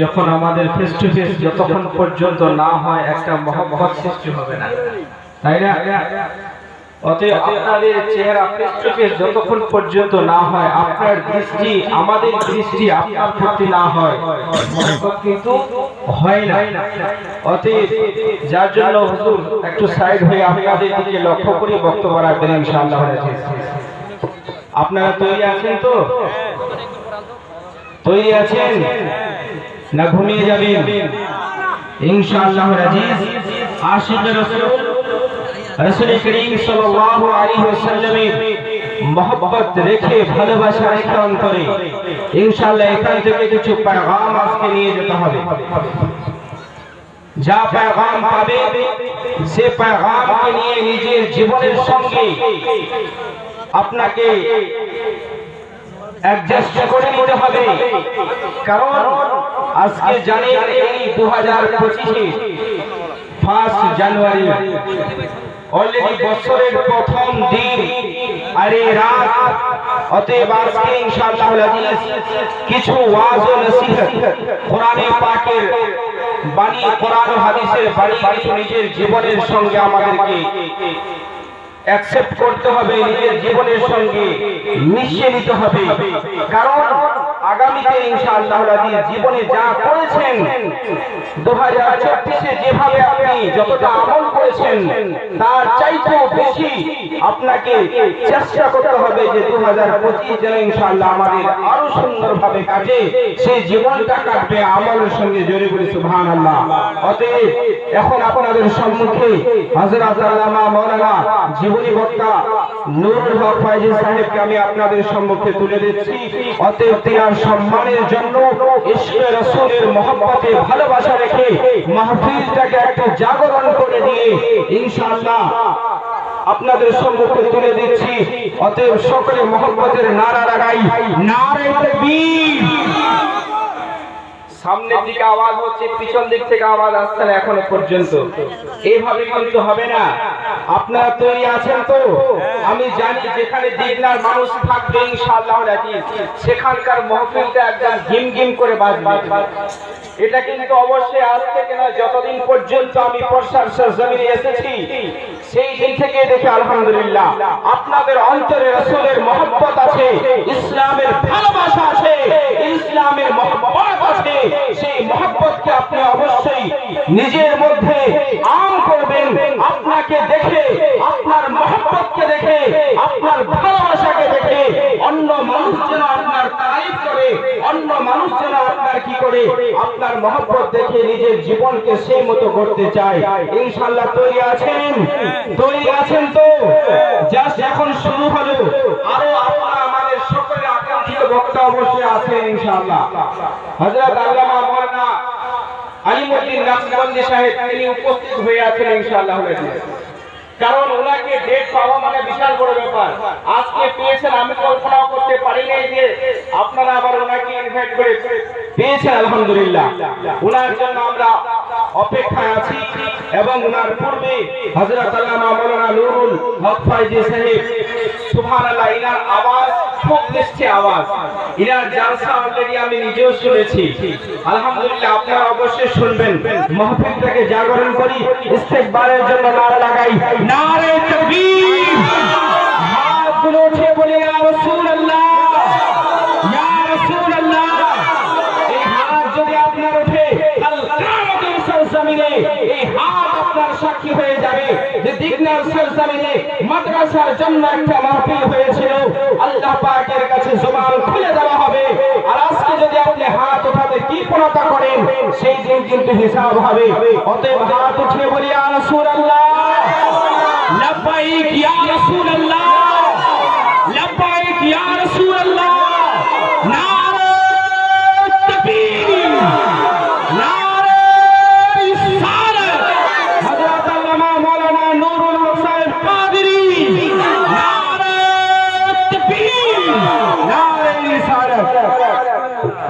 যখন আমাদের face to face যতক্ষণ পর্যন্ত না হয়, একটা মহব্বত সৃষ্টি হবে না। তাই না? অতএব চেহারা যতক্ষণ পর্যন্ত না হয়, আপনার না হয় কিন্তু হয় না। অতএব যার জন্য একটু সাইড হয়ে লক্ষ্য করে বক্তব্য আপনারা তৈরি আছেন তো? তৈরি আছেন না ঘুমিয়ে যাবেন? ইনশাআল্লাহ রাজিজ। আশিক রাসূল রাসূল করিম সাল্লাল্লাহু আলাইহি ওয়াসাল্লামের মহব্বত রেখে ভালোবাসা রেখে অন্তরে ইনশাআল্লাহ এখান থেকে কিছু পেগাম আজকে নিয়ে যেতে হবে। যা পেগাম পাবে, সে পেগামকে নিয়ে নিজের জীবনের সঙ্গে আপনাকে অ্যাডজাস্ট করে হবে। কারণ আজকে দু হাজার পঁচিশে ফার্স্ট জানুয়ারি। প্রথম দিন। কিছু বাণী হাদিসের নিজের জীবনের সঙ্গে আমাদেরকে অ্যাকসেপ্ট করতে হবে নিজের জীবনের সঙ্গে মিশিয়ে নিতে হবে। কারণ আগামীতে ইনশাআল্লাহ জীবনে যা করেছেন দু হাজার চব্বিশে যেভাবে আপনি যতটা আমল করেছেন, তার চাইতেও বেশি আপনাকে চেষ্টা করতে হবে যে দু হাজার পঁচিশ ইনশাআল্লাহ আমাদের আরও সুন্দরভাবে কাটে সেই জীবনটা কাটবে আমলের সঙ্গে জড়ে বলি সুবহান আল্লাহ অতএব এখন আপনাদের সম্মুখে আল্লামা মাওলানা জীবনী বক্তা নুরুল হক ফাইজি সাহেবকে আমি আপনাদের সম্মুখে তুলে দিচ্ছি। অতএব তিনার সম্মানের জন্য ইশকে রসুলের মহব্বতে ভালোবাসা রেখে মাহফিলটাকে একটা জাগরণ করে দিয়ে ইনশাআল্লাহ আপনাদের সম্মুখে তুলে দিচ্ছি। অতএব সকলে মহব্বতের নারা লাগাই। নারে তাকবীর। সামনের দিকে আওয়াজ হচ্ছে, পিছন দিক থেকে আওয়াজ আসছে না এখনও পর্যন্ত। এইভাবে কিন্তু হবে না। আপনারা তৈরি আছেন তো? আমি জানি যেখানে দিগনার মানুষ থাকবে ইনশাআল্লাহ রাজিজ সেখানকার মহফিলটা একদম গিম গিম করে বাজবে। এটা কিন্তু অবশ্যই আজ থেকে না যতদিন পর্যন্ত আমি পর্ষার জমিনে এসেছি, সেই দিন থেকে দেখে আলহামদুলিল্লাহ, আপনাদের অন্তরে রসুলের মহব্বত আছে, ইসলামের ভালোবাসা আছে, ইসলামের মহব্বত সেই মহব্বতকে আপনি অবশ্যই নিজের মধ্যে আম করবেন। আপনাকে দেখে, আপনার মহব্বতকে দেখে, আপনার ভালোবাসাকে দেখে অন্য মানুষ যেন আপনার তারিফ করে, অন্য মানুষ যেন আপনার কি করে, আপনার মহব্বত দেখে নিজের জীবনকে সেই মতো করতে চায়। ইনশাআল্লাহ তৈরি আছেন? তৈরি আছেন তো? জাস্ট এখন শুরু হলো। আরও আপনারা বক্তা অবশ্যই আছেন ইনশাআল্লাহ। হযরত আল্লামা মাওলানা নাকশবন্দি সাহেব, তিনি উপস্থিত হয়ে আছেন ইনশাআল্লাহ কারণ ওনাকে ডেট পাওয়া মানে বিশাল বড় ব্যাপার। আজকে পেয়েছেন, আমি কল্পনা করতে যে আপনারা আবার ওনাকে ইনভাইট করে পেয়েছেন, আলহামদুলিল্লাহ। ওনার জন্য আমরা অপেক্ষায় আছি এবং ওনার পূর্বে হযরত আল্লামা মাওলানা নুরুল হক ফাইজি সাহেব, সুবহানাল্লাহ, ইনার আওয়াজ জাগরণ করি, ইস্তেকবারের জন্য নারা লাগাই। এই আপনার ওঠে এই হাত আপনার সাক্ষী হয়ে যাবে। যে দিগনার সরজমিনে মাদ্রাসার জন্য একটা মাহফিল হয়েছিল। আল্লাহ পাকের কাছে জবান খুলে দেওয়া হবে। আর আজকে যদি আপনি হাত ওঠাতে কৃপণতা করেন, সেই দিন কিন্তু হিসাব হবে। অতএব হাত উঠিয়ে বলি, ইয়া আল্লাহ লব্বাইক, ইয়া রাসূলুল্লাহ! লব্বাইক, ইয়া রাসূলুল্লাহ! না